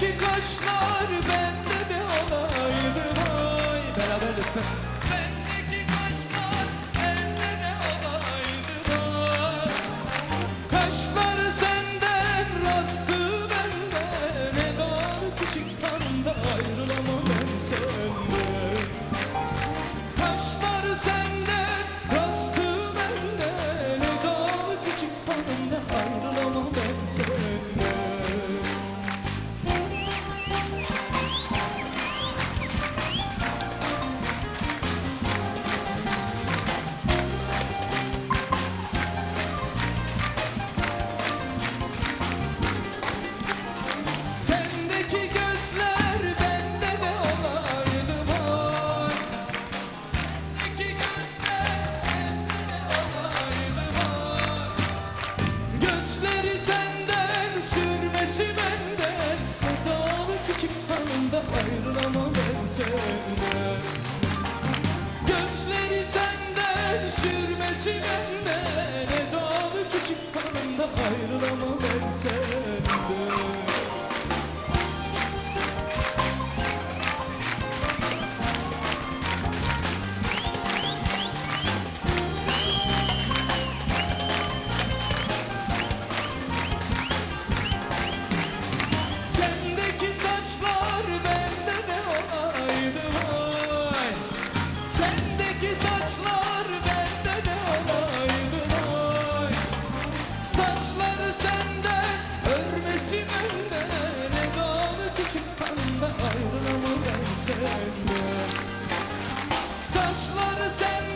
kaşlar bende de olaydı vay. Beraber lütfen. Sendeki kaşlar bende de olaydı vay. Kaşları senden rastı benden Ne kadar küçük anda ayrılamam ben senden. Kaşları senden Gözleri senden sürmesi benden. Ne dağlı küçük hanımda ayrılamam ben senden kanda ayrılamam ben senden Saçları senden